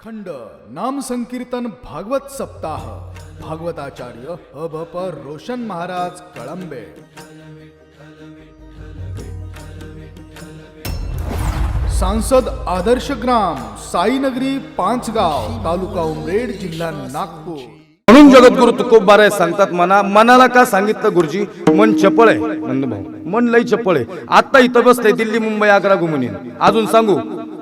खंड नाम संकीर्तन भागवत सप्ताह. भागवताचार्य अभप रोशन महाराज कळंबे. सांसद आदर्श ग्राम साईनगरी पाचगाव तालुका उमरेड जिल्हा नागपूर. म्हणून जगद्गुरु तुकोबाराय सांगतात मना मनाला का सांगितलं गुरुजी? मन चपळ आहे नंदभाऊ. मन लई चपळ आहे. आता इथं बसतंय दिल्ली मुंबई आग्रा घुमून येईन. अजून सांगू?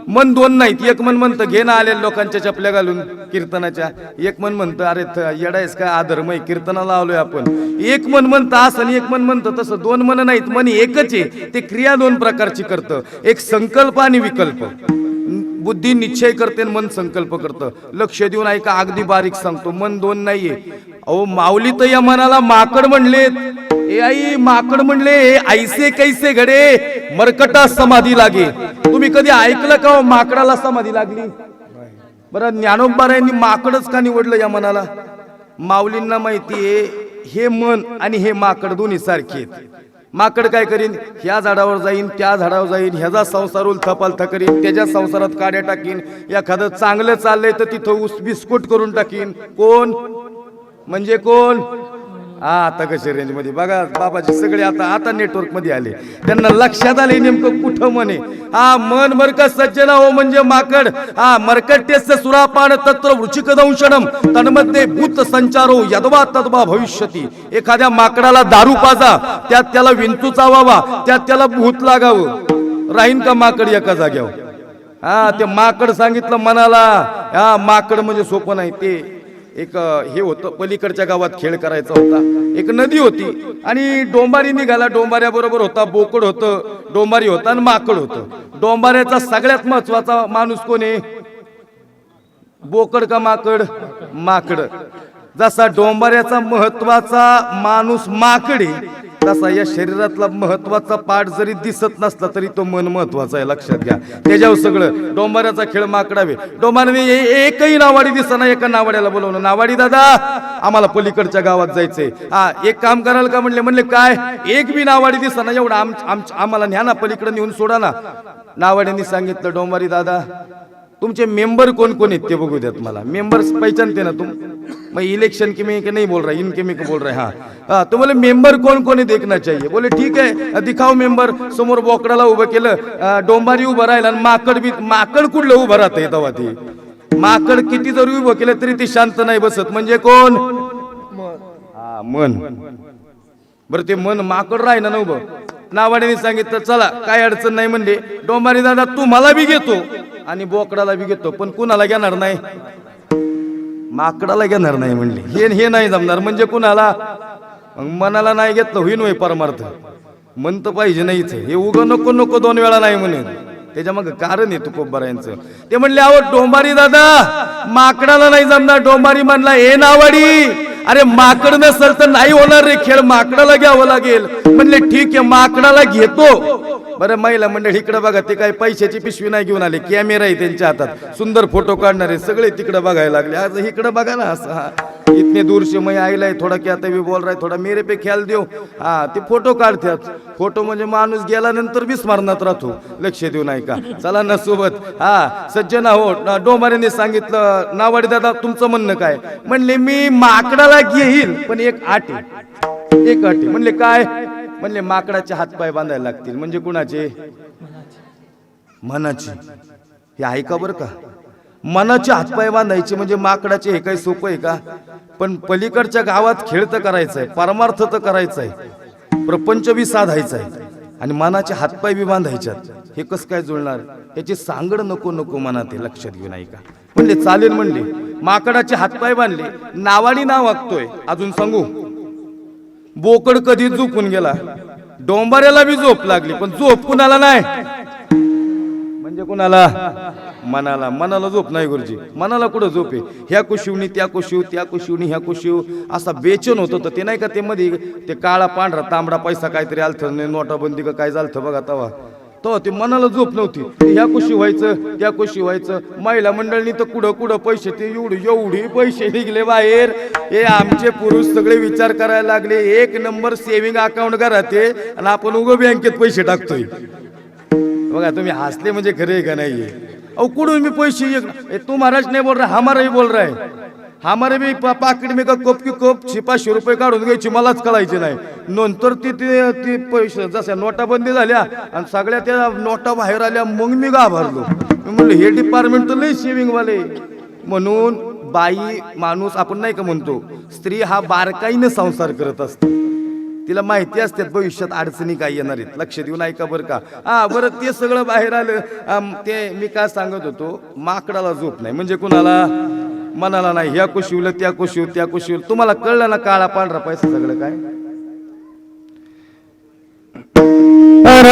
मन दोन नाहीत. एक मन म्हणतं घे ना आले लोकांच्या चपल्या घालून कीर्तनाच्या. एक मन म्हणतं अरे थ- येडायस काय आधर्मय कीर्तनाला आलोय आपण. एक मन म्हणतं असं आणि एक मन म्हणतं तसं. दोन मन नाहीत. मन एकच आहे. ते क्रिया दोन प्रकारची करतं. एक संकल्प आणि विकल्प. बुद्धी निश्चय करते आणि मन संकल्प करतं. लक्ष देऊन ऐका अगदी बारीक सांगतो. मन दोन नाहीये. अहो माऊली तर या मनाला माकड म्हणलेत. ए आई माकड म्हणले ऐसे कैसे घडे? मरकटा समाधी लागे. तुम्ही कधी ऐकलं का हो, माकडाला समाधी लागली? बरं ज्ञानोबारायांनी माकडच का निवडलं या मनाला? माऊलींना माहितीये हे मन आणि हे माकड दोन्ही सारखे आहेत. माकड काय करीन? ह्या झाडावर जाईन त्या झाडावर जाईन ह्याचा संसार उलथापालथा करीन त्याच्या संसारात काड्या टाकीन एखादं चांगलं चाललंय तर तिथं ऊस बिस्कुट करून टाकीन. कोण? म्हणजे कोण? हा आता कशी रेंजमध्ये? बघा बाबाचे सगळे आता आता नेटवर्कमध्ये आले. त्यांना लक्षात आले नेमकं कुठं म्हणे? हा मन मरक सज्जना हो म्हणजे माकड. हा मरकट्यस्य सुरापान तत्र वृचिक दंशनम. तन्मध्ये भूत संचारो यदवा तद्वा भविष्यती. एखाद्या माकडाला दारू पाजा त्यात त्याला विंतू चावावा त्यात त्याला भूत लागावं. राहीन का माकड एका जाग्यावर? हा ते माकड सांगितलं मनाला. हा माकड म्हणजे सोपं नाही ते एक हे होतं पलीकडच्या गावात खेळ करायचा होता. एक नदी होती आणि डोंबारी निघाला. डोंबाऱ्याबरोबर होता बोकड होतं डोंबारी होता आणि माकड होतं. डोंबाऱ्याचा सगळ्यात महत्त्वाचा माणूस कोण आहे? बोकड का माकड? माकड. जसा डोंबाऱ्याचा महत्त्वाचा माणूस माकड आहे तसा या शरीरातला महत्त्वाचा पाठ जरी दिसत नसला तरी तो मन महत्त्वाचा आहे लक्षात घ्या. त्याच्यावर सगळं डोंबाऱ्याचा खेळ माकडावे. डोंबाऱ्याने एकही नावाडी दिसताना एका नावाड्याला बोलवलं. नावाडी दादा आम्हाला पलीकडच्या गावात जायचंय. हा एक काम कराल का म्हणले? म्हणले काय? एक बी नावाडी दिसताना एवढं आम आम- आम्हाला न्या ना पलीकडे नेऊन सोडा ना. नावाड्यांनी सांगितलं डोंबारी दादा तुमचे मेंबर कोण कोण आहेत ते बघू देत मला. मेंबर्स पहचानते ना तुम. मैं इलेक्शन के में के नहीं बोल रहा इनके में के बोल रहे हाँ. हाँ तो बोले मेंबर कोण कोण आहे देखना चाहिए? बोले ठीक आहे दिखाव मेंबर. समोर बोकडाला उभं केलं डोंबारी उभं राहिला आणि माकड बी माकड कुठलं उभं राहतंय तेव्हा ते. माकड किती जरी उभं केलं तरी ती शांत नाही बसत. म्हणजे कोण? हा मन. बरं ते मन माकड राहिलं ना उभं. नावाड्याने सांगितलं चला काय अडचण नाही म्हणले. डोंबारी दादा तुम्हाला बी घेतो. आणि बोकडाला बी घेतो पण कुणाला घेणार नाही? माकडाला घेणार नाही म्हणले. हे हे नाही जमणार. म्हणजे कुणाला? मग मनाला नाही घेतलं होईन होय परमार्थ. मन तर पाहिजे नाहीच हे उग नको नको दोन वेळा नाही म्हणे त्याच्या मग कारण आहे तुकोबारायांचं. ते म्हणले अहो डोंबारी दादा माकडाला नाही जमणार. डोंबारी म्हणला हे नावाडी अरे माकड नसेल तर नाही होणार रे खेळ माकडाला घ्यावं लागेल. म्हणले ठीक आहे माकडाला घेतो. बरं महिला मंडळ इकडे बघा ते काय पैशाची पिशवी नाही घेऊन आले कॅमेरा आहे त्यांच्या हातात. सुंदर फोटो काढणारे सगळे तिकडे बघायला लागले. आज इकडे बघा ना असं हा. इतने दूर से मैं आईला है थोड़ा क्या तभी बोल रहा है थोड़ा मेरे पे ख्याल देऊ हा ते फोटो काढतात फोटो म्हणजे माणूस गेल्यानंतर बी स्मरणात राहतो. लक्ष देऊ नाही का चला ना सोबत. हा सज्जन हो डोंबाऱ्याने सांगितलं नावाडी दादा तुमचं म्हणणं काय? म्हणले मी माकडाला घेईल. पण एक आट. एक अट म्हणले काय? म्हणले माकडाचे हातपाय बांधायला लागतील. म्हणजे कुणाचे? मनाचे. हे ऐका बरं का. मनाचे हातपाय बांधायचे म्हणजे माकडाचे हे काही सोपं आहे का? पण पलीकडच्या गावात खेळ तर करायचंय आहे परमार्थ तर करायचा आहे प्रपंच बी साधायचा आहे आणि मनाचे हातपाय बी बांधायच्यात. हे कसं काय जुळणार? याची सांगड नको नको मनात हे लक्षात घेऊन ऐका. म्हणले चालेल म्हणले. माकडाचे हातपाय बांधले नावानी नाव वागतोय अजून सांगू? बोकड कधी झोपून गेला? डोंबाऱ्याला बी झोप लागली पण झोप कुणाला नाही? म्हणजे कुणाला? मनाला मनाला झोप नाही गुरुजी. मनाला कुठं झोप आहे? ह्या कुशिवनी त्या कुशिव त्या कुशिवणी ह्या कुशिव. असा बेचन होत होतं ते नाही का ते मध्ये ते काळा पांढरा तांबडा पैसा काहीतरी आलथ नोटाबंदी का काय झालं बघा तवा. तो ते मनाला झोप नव्हती. ह्या कुशी व्हायचं त्या कुशी व्हायचं. महिला मंडळनी तर कुठं कुठं पैसे ते एवढे एवढे पैसे निघले बाहेर. हे आमचे पुरुष सगळे विचार करायला लागले. एक नंबर सेव्हिंग अकाउंट करा ते आणि आपण उगं बँकेत पैसे टाकतोय. बघा तुम्ही हसले म्हणजे खरे आहे का नाहीये? अहो कुठून मी पैसे एक तू महाराज नाही बोल रहा हमारा ही बोल रहा है हमारे भी पा- पाकिट में का कोप की कोप पाचशे रुपये काढून घ्यायची मलाच कळायची नाही. नंतर ती ती ती पैसे जशा नोटाबंदी झाल्या आणि सगळ्या त्या नोटा बाहेर आल्या मग मी घाबरलो. मी म्हणलं हे डिपार्टमेंट तर लई सेविंगवाले म्हणून बाई माणूस आपण नाही का म्हणतो स्त्री हा बारकाईने संसार करत असतो. तिला माहिती असते भविष्यात अडचणी काय येणार आहेत. लक्ष देऊन ऐका बरं का. हा बरं ते सगळं बाहेर आलं. ते मी काय सांगत होतो माकडाला झोप नाही. म्हणजे कुणाला? मनाला नाही. ह्या कुशिवलं त्या कुशिव त्या कुशिवलं तुम्हाला कळलं ना काळा पांढरा पैसा सगळं काय?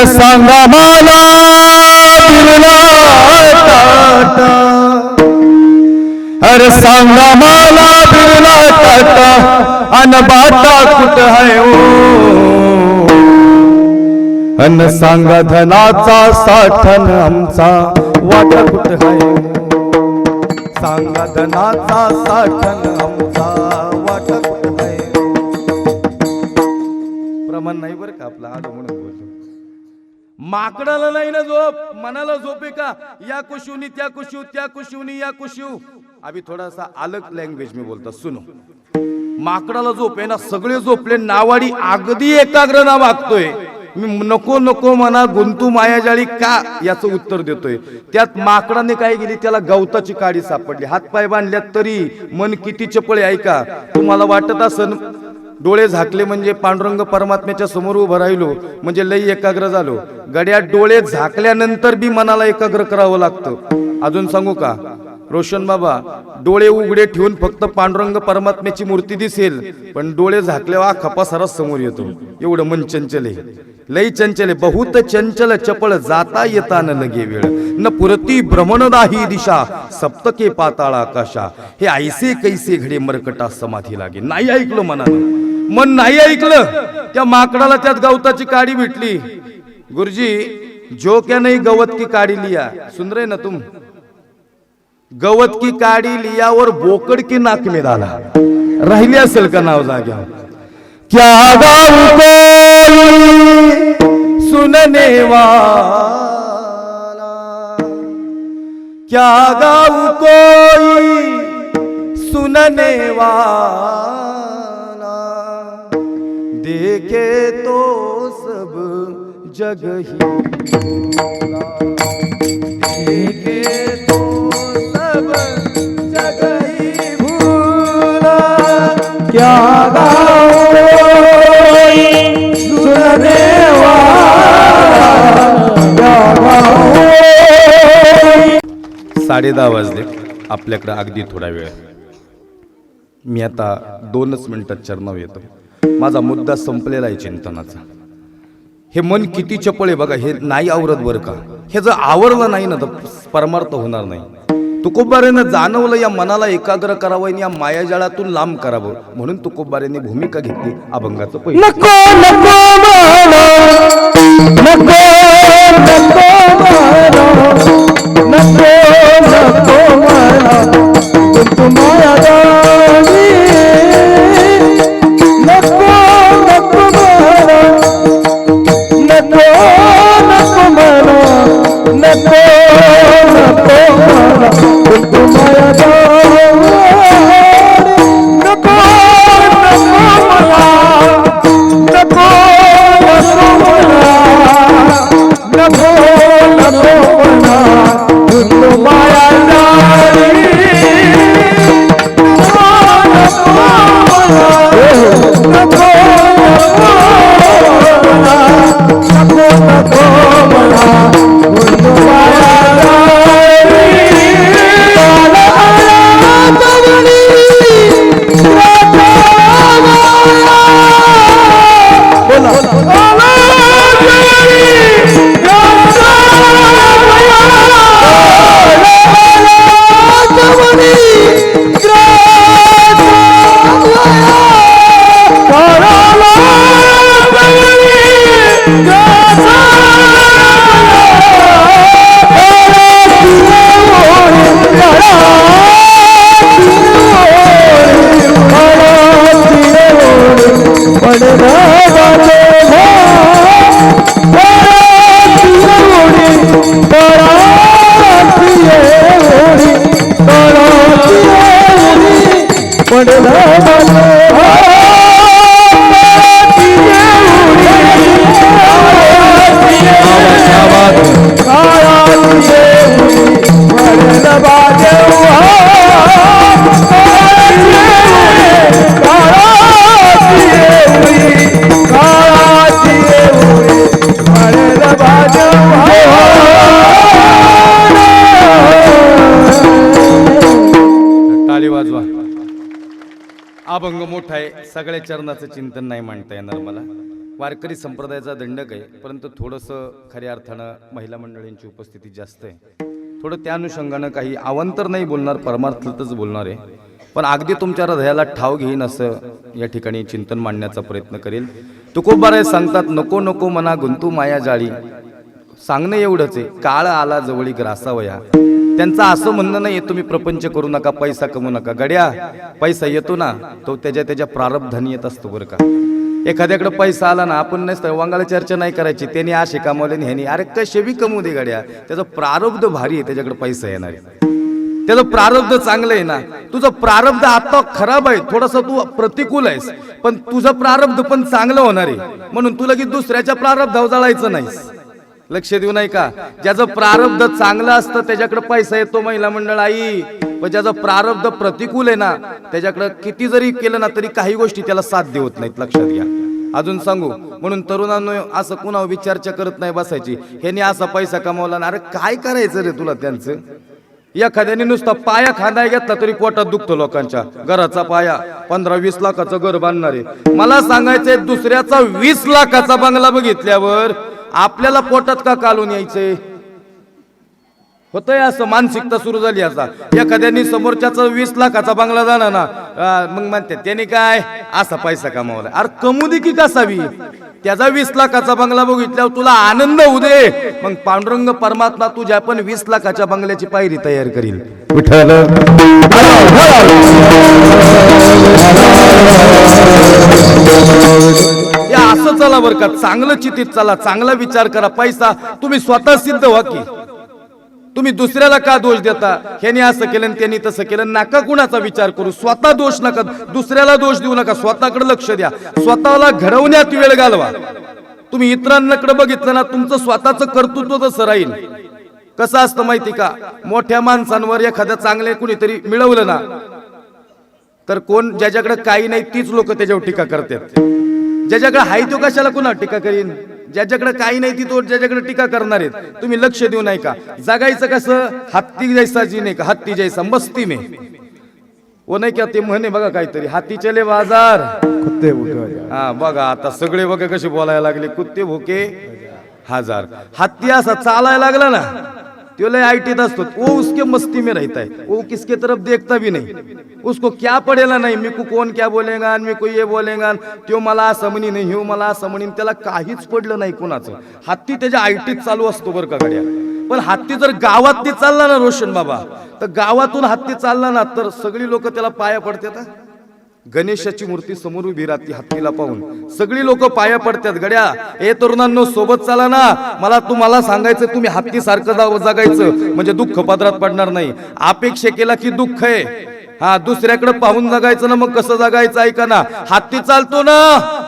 सांगा मला टाटा. अरे सांगा मला बिरला टाटा अन बाटा कुठ आहे ओ? अन सांगा धनाचा साठन आमचा वाटा कुठ आहे? सांगा धनाचा साठन आमचा वाटा कुठ आहे? प्रमाण नाही बरं का आपला आलो म्हणून बोलतो माकडाला नाही ना झोप मनाला झोपे का? या कुशिवनी त्या कुशिव त्या कुशिवनी या कुशिव. अभी थोड़ा सा अलग लँग्वेज मी बोलता सुनो. माकडाला झोप आहे ना सगळे झोपले नावाडी अगदी एकाग्र ना वागतोय. मी नको नको म्हणा गुंतू मायाजाळी का याचं उत्तर देतोय. त्यात माकडाने काय केली त्याला गवताची काडी सापडली. हातपाय बांधल्यात तरी मन किती चपळे ऐका. तुम्हाला वाटत असन डोळे झाकले म्हणजे पांडुरंग परमात्म्याच्या समोर उभं राहिलो म्हणजे लई एकाग्र झालो. गड्या डोळे झाकल्यानंतर बी मनाला एकाग्र करावं लागतं. अजून सांगू का? रोशन बाबा डोळे उघडे ठेवून फक्त पांडुरंग परमात्म्याची मूर्ती दिसेल पण डोळे झाकल्यावर हा खपासारा समोर येतो. एवढं मन चंचल आहे. लई चंचल आहे. बहुत चंचल चपळ जाता येता न लगे वेळ. न पुरती भ्रमणदाही दिशा सप्तके पाताळ आकाशा. हे ऐसे कैसे घडे मरकटा समाधी लागे. नाही ऐकलं मनानं. मन नाही ऐकलं त्या माकडाला त्यात गवताची काडी भेटली. गुरुजी जो क्या गवत की काडी लिया. सुन रहे ना तुम? गवत की काडी लियावर बोकड की नाक में डाला राहिली असेल का नाव जाग्या? क्या गाऊ सुनने वाला? क्या गाऊ कोई सुनने वाला? देखे तो सब जग ही। देखे तो साडे दहा वाजले. आपल्याकडे अगदी थोडा वेळ. मी आता दोनच मिनिटात चरणाव येतो. माझा मुद्दा संपलेला आहे चिंतनाचा. हे मन किती चपळ आहे बघा हे नाही आवरत बरं का? हे जर आवरलं नाही ना तर परमार्थ होणार नाही. तुकोबारेनं जाणवलं या मनाला एकाग्र करावं आणि या मायाजाळातून लांब करावं. म्हणून तुकोबारेने भूमिका घेतली अभंगाचं पहिलं सगळ्या चरणाचं चिंतन नाही मांडता येणार मला. वारकरी संप्रदायाचा दंडक आहे परंतु थोडंसं खऱ्या अर्थानं महिला मंडळींची उपस्थिती जास्त आहे. थोडं त्या अनुषंगानं काही अवांतर नाही बोलणार परमार्थातच बोलणार आहे. पण अगदी तुमच्या हृदयाला ठाव घेईन असं या ठिकाणी चिंतन मांडण्याचा प्रयत्न करेल. तुकोबाराय सांगतात नको नको मना गुंतू माया जाळी. सांगणं एवढंच आहे काळ आला जवळी ग्रासावया त्यांचं असं म्हणणं नाही तुम्ही प्रपंच करू नका पैसा कमवू नका. गड्या पैसा येतो ना तो त्याच्या त्याच्या प्रारब्धानी येत असतो बरं का. एखाद्याकडे पैसा आला ना आपण नसतं वांगाला चर्चा नाही करायची. त्याने असे कमावले आणि ह्यानी अरे कसे बी कमवू दे गड्या त्याचं प्रारब्ध भारी आहे त्याच्याकडे पैसा येणार आहे. त्याचं प्रारब्ध चांगलं आहे ना तुझं प्रारब्ध आता खराब आहे थोडस तू प्रतिकूल आहेस पण तुझं प्रारब्ध पण चांगलं होणार आहे. म्हणून तुला की दुसऱ्याच्या प्रारब्धावर जळायचं नाहीस. लक्ष देऊ नाही का? ज्याचं प्रारब्ध चांगलं असतं त्याच्याकडे पैसा येतो महिला मंडळ आई. पण ज्याचं प्रारब्ध प्रतिकूल आहे ना त्याच्याकडे किती जरी केलं ना तरी काही गोष्टी त्याला साथ देत नाहीत. लक्षात घ्या. अजून सांगू म्हणून तरुणांनो असं कुणा विचारच्या करत नाही बसायची. ह्याने असा पैसा कमावला ना अरे काय करायचं रे तुला त्यांचं? एखाद्याने नुसता पाया खांदाय घेतला तरी पोटात दुखतो लोकांच्या. घराचा पाया पंधरा वीस लाखाचं घर बांधणारे. मला सांगायचंय दुसऱ्याचा वीस लाखाचा बंगला बघितल्यावर आपल्याला पोटात का कालून यायचंय? होतंय असं मानसिकता सुरू झाली आता. एखाद्यानी समोरच्याचा वीस लाखाचा बंगला जाणार ना मग म्हणते त्याने काय? असा पैसा कमावला अरे कमू दे की कसावी? त्याचा वीस लाखाचा बंगला बघितल्यावर तुला आनंद होऊ दे. मग पांडुरंग परमात्मा तुझ्या पण वीस लाखाच्या बंगल्याची पायरी तयार करील विठ्ठल. या असं चला बरं का. चांगलं चितीत चला. चांगला विचार करा. पैसा तुम्ही स्वतः सिद्ध व्हा की. तुम्ही दुसऱ्याला का दोष देता? ह्याने असं केलं आणि त्यांनी तसं केलं. नका कुणाचा विचार करू. स्वतः दोष नका. दुसऱ्याला दोष देऊ नका. स्वतःकडे लक्ष द्या. स्वतःला घडवण्यात वेळ घालवा. तुम्ही इतरांकडे बघितलं ना तुमचं स्वतःचं कर्तृत्व तसं राहील. कसं असतं माहिती का? मोठ्या माणसांवर एखाद्या चांगले कुणीतरी मिळवलं ना तर कोण ज्याच्याकडे काही नाही तीच लोक त्याच्यावर टीका करतात. ज्याच्याकडे हाय तो कशाला कुणा टीका करीन? ज्याच्याकडे काही नाही ती तो ज्याच्याकडे टीका करणार आहेत तुम्ही लक्ष देऊ नाही का? जगायचं कसं? हत्ती जैसा जी नाही का? हत्ती जैसा मस्ती में. ओ नाही का ते म्हणे बघा काहीतरी हाती चले बाजार. कुत्ते हा बघा आता सगळे बघा कसे बोलायला लागले? कुत्ते भोके? हजार. हत्ती असा चालायला लागला ना तो लय आयटीत असतो. वो उसके मस्ती में रहता है. वो किसके तरफ देखता भी नहीं. उसको क्या पडेला नाही. मी को कोण क्या बोलेगा आणि मी को ये बोलेगा. त्यो मला असं म्हणी नाही हो मला असं म्हणीन त्याला काहीच पडलं नाही कोणाचं. हत्ती त्याच्या आयटीत चालू असतो बरं का गड्या. पण हत्ती जर गावात ती चालला ना रोशन बाबा तर गावातून हत्ती चालला ना तर सगळी लोक त्याला पाया पडतात गणेशाची मूर्ती समोर उभी राहते हत्तीला पाहून. सगळी लोक पाया पडतात गड्या. ए तरुणांनो सोबत चाला ना. मला तुम्हाला सांगायचं तुम्ही हत्ती सारखं जगायचं. म्हणजे दुःख पदरात पडणार नाही. अपेक्षा केला की दुःख आहे. हा दुसऱ्याकडे पाहून जगायचं ना मग कसं जगायचं ऐका ना. हत्ती चालतो ना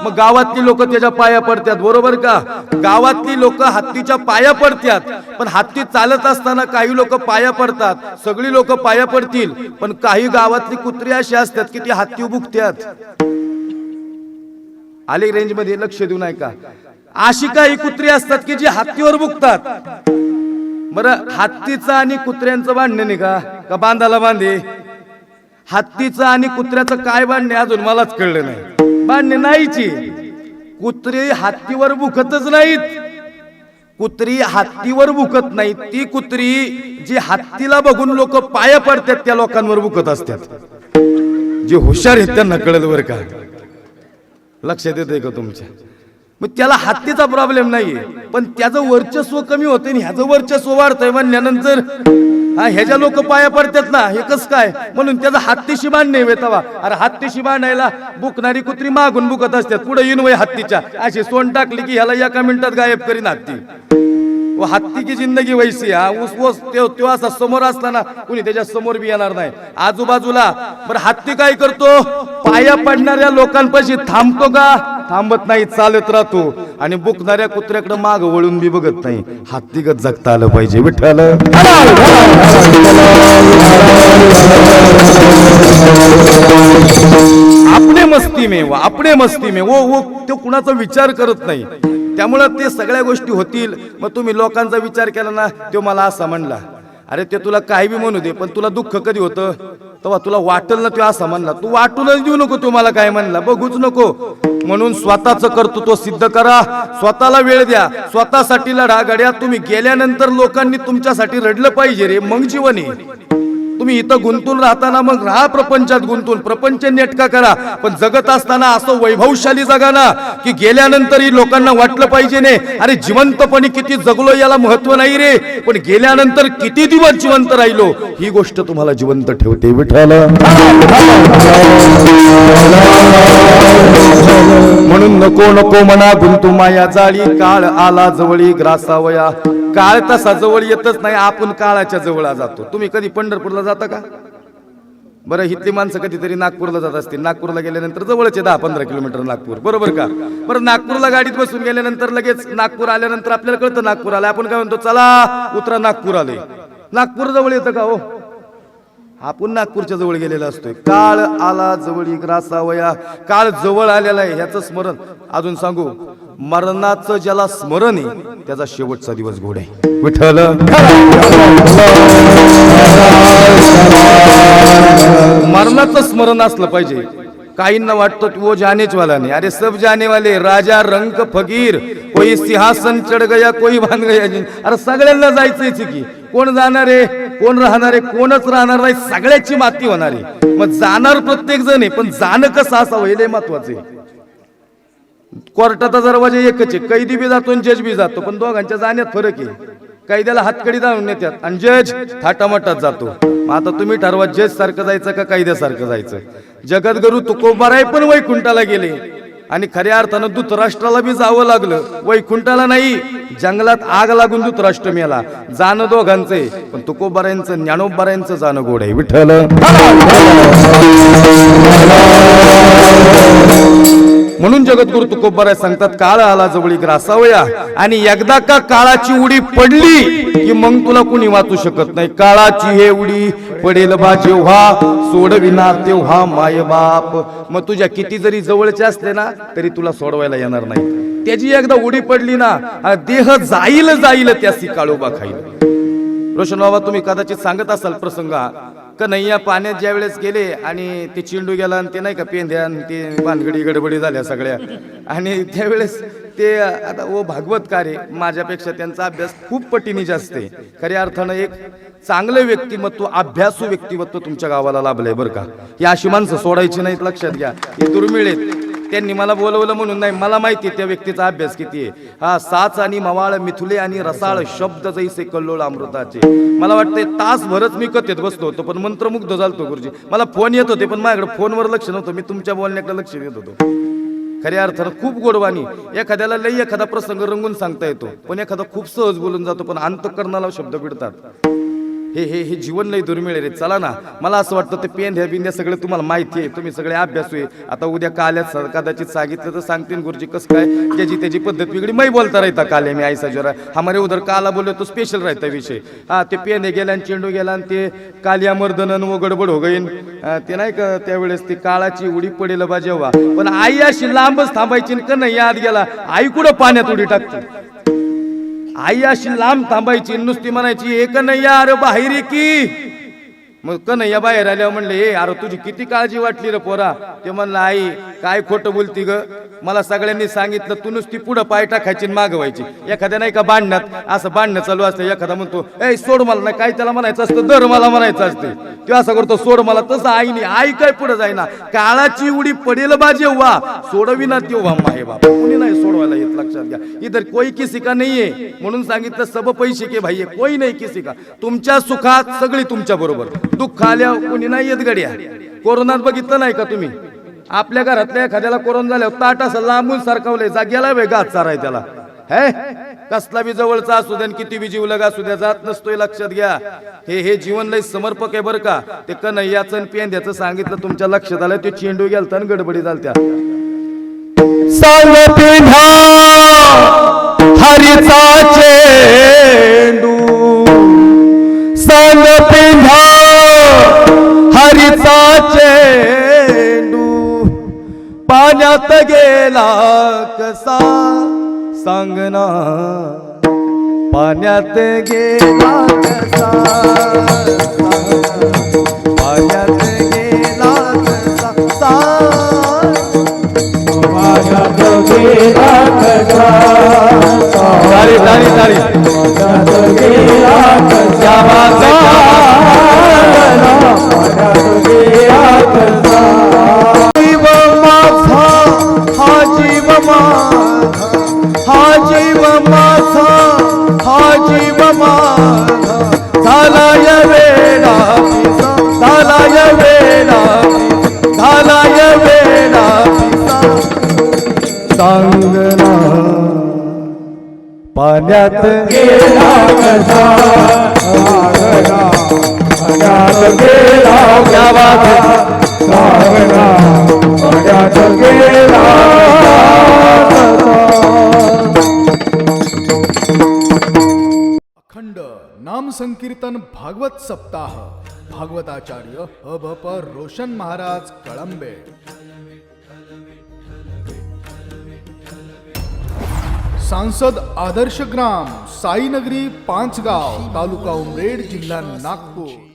मग गावातली लोक त्याच्या पाया पडतात बरोबर का? गावातली लोक हत्तीच्या पाया पडतात पण हत्ती चालत असताना काही लोक पाया पडतात सगळी लोक पाया पडतील पण काही गावातली कुत्री अशी असतात की ती हत्ती बुकतात आली रेंजमध्ये लक्ष देऊ नये का अशी काही कुत्री असतात की जी हत्तीवर बुकतात बरं हत्तीचं आणि कुत्र्यांचं बांधणं नाही का का बांधाला बांधे? हत्तीचं आणि कुत्र्याचं काय भांडणे अजून मलाच कळलं नाही. बांधणे नाहीची. कुत्री हत्तीवर भुकतच नाहीत. कुत्री हत्तीवर भुकत नाही ती कुत्री जी हत्तीला बघून लोक पाया पडतात त्या लोकांवर भुकत असतात. जे हुशार आहेत त्यांना कळत बरं का? लक्षात येते का तुमच्या? मग त्याला हत्तीचा प्रॉब्लेम नाहीये. पण त्याचं वर्चस्व कमी होतं आणि ह्याचं वर्चस्व वाढतंय म्हणल्यानंतर हा ह्याच्या लोक पाया पडतात ना हे कस काय? म्हणून त्याचा हत्तीशी बांध नाही तवा अरे हत्तीशी बांधायला बुकणारी कुत्री मागून बुकत असतात. पुढे येऊन वय हत्तीच्या. अशी सोन टाकली की ह्याला एका मिनिटात गायब करीन हत्ती. व हत्ती की जिंदगी वैसी हा ऊस ऊस त्यो असा समोर असताना कुणी त्याच्यासमोर बी येणार नाही. आजूबाजूला बरं हत्ती काय करतो? पाया पडणाऱ्या लोकांपाशी थांबतो का? थांबत नाही चालत राहतो. आणि बुकणाऱ्या कुत्र्याकडे माग वळून बी बघत नाही. हत्तीगत जगता आलं पाहिजे विठ्ठल. आपणे मस्ती मे वो आपले मस्ती मे वो वो तो कुणाचा विचार करत नाही. त्यामुळं ते सगळ्या गोष्टी होतील. मग तुम्ही लोकांचा विचार केला ना तो मला असा म्हणला. अरे ते तुला काही बी म्हणू दे पण तुला दुःख कधी होतं? तेव्हा तुला वाटल ना तो असा म्हणला तू वाटूनच देऊ नको तू मला काय म्हणला बघूच नको. म्हणून स्वतःच कर्तृत्व सिद्ध करा. स्वतःला वेळ द्या. स्वतःसाठी लढा गड्या तुम्ही गेल्यानंतर लोकांनी तुमच्यासाठी रडलं पाहिजे रे. मग जीवन आहे. तुम्ही इथं गुंतून राहताना मग राहा प्रपंचात गुंतून. प्रपंच नेटका करा. पण जगत असताना असं वैभवशाली जगा ना की गेल्यानंतरही लोकांना वाटलं पाहिजे ने अरे जिवंतपणी किती जगलो याला महत्त्व नाही रे. पण गेल्यानंतर किती दिवस जिवंत राहिलो ही गोष्ट तुम्हाला जिवंत ठेवते विठाला म्हणून नको नको म्हणा गुंतू माया जाळी. काळ आला जवळी ग्रासावया. काळ तसा जवळ येतच नाही आपण काळाच्या जवळ जातो. तुम्ही कधी पंढरपूरला जाता का? बरं इथली माणसं कधीतरी नागपूरला जात असतील. नागपूरला गेल्यानंतर जवळच दहा पंधरा किलोमीटर नागपूर. बरोबर का? बरं नागपूरला गाडीत बसून गेल्यानंतर लगेच नागपूर आल्यानंतर आपल्याला कळतं नागपूर आलं आपण काय म्हणतो चला उतरा नागपूर आले. नागपूर जवळ येतं का हो? आपण नागपूरच्या जवळ गेलेला असतोय. काळ आला जवळी ग्रासावया काळ जवळ आलेला आहे ह्याचं स्मरण. अजून सांगू मरणाचं ज्याला स्मरण आहे त्याचा शेवटचा दिवस गोड आहे. विठ्ठल मरणाचं स्मरण असलं पाहिजे. काहींना वाटतं वो जानेच वाला नाही अरे सब जाने वाले राजा रंक फकीर कोई सिंहासन चढ गया कोई बांध गया. जिन. अरे सगळ्यांना जायचंय की कोण जाणार आहे? कोण राहणार आहे? कोणच राहणार नाही? सगळ्याची माती होणार आहे. मग जाणार प्रत्येक जण आहे पण जाणं कसं असावं हे महत्वाचं आहे. कोर्टाचा दरवाजा एकच आहे. कैदी बी जातो आणि जज बी जातो. पण दोघांच्या जाण्यात फरक आहे. कैद्याला हातकडी जाणून येतात आणि जज थाटामाटात जातो. आता तुम्ही ठरवा जज सारखं जायचं का कैद्यासारखं जायचं? जगद्गुरु तुकोबाराय पण वैकुंठाला गेले. आणि खऱ्या अर्थानं धृतराष्ट्राला बी जावं लागलं. वैकुंठाला नाही जंगलात आग लागून धृतराष्ट्र मेला जाणं दोघांचं आहे. पण तुकोबारायांचं ज्ञानोबारायांचं जाणं गोड आहे. विठ्ठल! म्हणून जगद्गुरु तुकोबाराय सांगतात काळ आला जवळी ग्रासावया. आणि एकदा का काळाची उडी पडली की मग तुला कुणी वाचू शकत नाही. काळाची हे उडी पडेल बा जेव्हा सोडविना तेव्हा माय बाप. मग तुझ्या किती जरी जवळचे असले ना तरी तुला सोडवायला येणार नाही. त्याची एकदा उडी पडली ना देह जाईल जाईल त्यासी काळोबा खाईल. रोशन बाबा तुम्ही कदाचित सांगत असाल प्रसंग कन्हैया पाण्यात ज्या वेळेस गेले आणि ते चिंडू गेला आणि ते नाही का पेंध्या आणि ते भानगडी गडबडी झाल्या सगळ्या. आणि त्यावेळेस ते आता ओ भागवत आहे माझ्यापेक्षा त्यांचा अभ्यास खूप पटीने जास्त आहे. खऱ्या अर्थानं एक चांगलं व्यक्तिमत्व अभ्यासू व्यक्तिमत्व तुमच्या गावाला लाभलंय बरं का. ही अशी माणसं सोडायची नाहीत लक्षात घ्या. हे दुर्मिळ आहेत. त्यांनी मला बोलवलं म्हणून नाही. मला माहिती त्या व्यक्तीचा अभ्यास किती आहे. हा साच आणि मवाळ मिथुले आणि रसाळ शब्द जैसे कल्लोळ अमृताचे. मला वाटतंय तासभरच मी कथेत बसलो होतो पण मंत्रमुग्ध झालतो गुरुजी. मला फोन येत होते पण माझ्याकडे फोनवर लक्ष नव्हतं. मी तुमच्या बोलण्याकडे लक्ष देत होतो. खऱ्या अर्थानं खूप गोडवाणी. एखाद्याला लई एखादा प्रसंग रंगून सांगता येतो पण एखादा खूप सहज बोलून जातो पण अंतकरणाला शब्द भिडतात. हे हे हे जीवन लय दुर्मिळ रे. चला ना. मला असं वाटतं ते पेंध्या बिंध्या सगळं तुम्हाला माहिती आहे. तुम्ही सगळे अभ्यास आहे. आता उद्या काल्यात कदाचित सांगितलं तर सांगतील गुरुजी. कसं काय? त्याची त्याची पद्धत वेगळी. मै बोलता राहता काले मी आईसा जरा. हमारे उधर काला बोललो तो स्पेशल राहता विषय. हा ते पेंढे गेला आणि चेंडू गेला आणि ते कालिया मर्दन व गडबड हो गईन. ते नाही का त्यावेळेस ती काळाची उडी पडेल बा जेव्हा. पण आई अशी लांबच थांबायची का नाही याद गेला. आई कुठं पाण्यात उडी टाकते? आई अशी लांब थांबायची नुसती म्हणायची एक नाही अरे बाहेर की? मग कन्हैया बाहेर आल्यावर म्हणले ए अरे तुझी किती काळजी वाटली रे पोरा? ते म्हणलं आई काय खोटं बोलती ग? मला सगळ्यांनी सांगितलं तू नुसती पुढं पाय टाकायची आणि एखाद्या नाही का बांधण्यात असं भांडणं चालू असतं एखादा म्हणतो ए सोड मला नाही काय त्याला म्हणायचं असतं? दर मला म्हणायचं असते. ते असं करतो सोड मला. तसं आईने आई काय पुढे जाईना? काळाची उडी पडेल बा जेव्हा सोडविना तेव्हा माहे बाबा कुणी नाही सोडवायला येत लक्षात घ्या. इधर कोई किसी का नाहीये. म्हणून सांगितलं सब पैसे के भाई कोई नाही किसी का. तुमच्या सुखात सगळी तुमच्या बरोबर. दुःख आल्यावर कुणी नाही येत गड्या. कोरोनात बघितलं नाही का तुम्ही? आपल्या घरातल्या एखाद्याला कोरोना झाल्यावर ताट असं लांबून सरकवलंय. जाग्याला वे गात चाराय त्याला. हे? कसला बी जवळचा असू द्या किती बी जीव लगा असू द्या जात नसतोय लक्षात घ्या. हे हे जीवन लय समर्पक आहे बरं का. ते कन्हैयाचं आणि पेंद्याचं सांगितलं तुमच्या लक्षात आलं ते चेंडू गेलता आणि गडबडी झालत्या. हरिचा चेंडू. सांग पिढा हरीचा चेंडू पाण्यात गेला कसा? सांगना पाण्यात गेला कसा? पाण्यात गेला कसा? पाण्यात गेला कसा? तारी तारी तारी पाण्यात गेला कसा? जीव पाण्यात गेला कसा? गेला गेला अखंड नाम संकीर्तन भागवत सप्ताह. भागवताचार्य अभप रोशन महाराज कळंबे. सांसद आदर्श ग्राम साईनगरी पाचगाव तालुका उमरेड जिल्हा नागपूर.